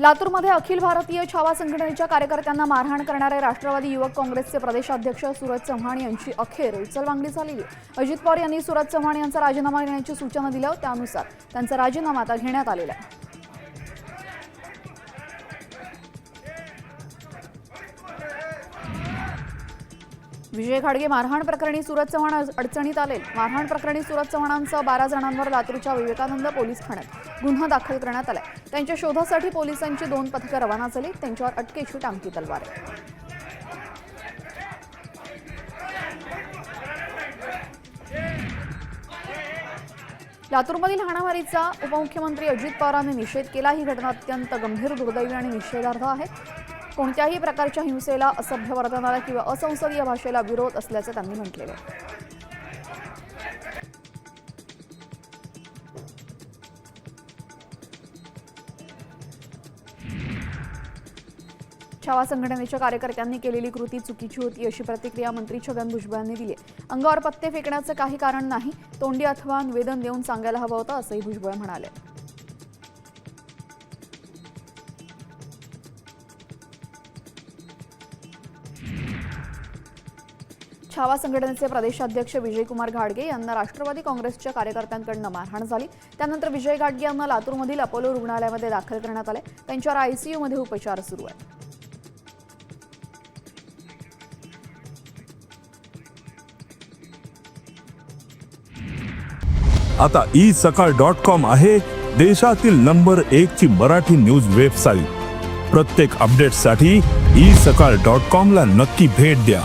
लातूरमध्ये अखिल भारतीय छावा संघटनेच्या कार्यकर्त्यांना मारहाण करणारे राष्ट्रवादी युवक काँग्रेसचे प्रदेशाध्यक्ष सुरज चव्हाण यांची अखेर उचलबांगडी झालेली अजित पवार यांनी सुरज चव्हाण यांचा राजीनामा घेण्याची सूचना दिल्या त्यानुसार त्यांचा राजीनामा आता घेण्यात आलेला आहे. विजय खाडगे मारहाण प्रकरणी सुरज चव्हाण अडचणीत आले. मारहाण प्रकरणी सुरज चव्हाणांसह बारा जणांवर लातूरच्या विवेकानंद पोलीस ठाण्यात गुन्हा दाखल करण्यात आलाय. त्यांच्या शोधासाठी पोलिसांची दोन पथकं रवाना झाली. त्यांच्यावर अटकेची टांगती तलवार लातूरमधील हाणामारीचा उपमुख्यमंत्री अजित पवारांनी निषेध केला. ही घटना अत्यंत गंभीर दुर्दैवी आणि निषेधार्ह आहे. कोणत्याही प्रकारच्या हिंसेला असभ्य वर्तनाला किंवा असंसदीय भाषेला विरोध असल्याचं त्यांनी म्हटलेलं. आहे छावा संघटनेच्या कार्यकर्त्यांनी केलेली कृती चुकीची होती अशी प्रतिक्रिया मंत्री छगन भुजबळ यांनी दिली. अंगावर पत्ते फेकण्याचं काही कारण नाही तोंडी अथवा निवेदन देऊन सांगायला हवं होतं असंही भुजबळ म्हणाले. छावा संघटनेचे प्रदेशाध्यक्ष विजयकुमार घाडगे यांना राष्ट्रवादी काँग्रेसच्या कार्यकर्त्यांकडनं मारहाण झाली. त्यानंतर विजय घाडगे यांना लातूरमधील अपोलो रुग्णालयामध्ये दाखल करण्यात आले. त्यांच्यावर आयसीयूमध्ये उपचार सुरू आहेत. आता ई सकाळ डॉट कॉम आहे देशातील नंबर एक ची मराठी न्यूज वेबसाईट. प्रत्येक अपडेटसाठी ई सकाळ डॉट कॉम ला नक्की भेट द्या.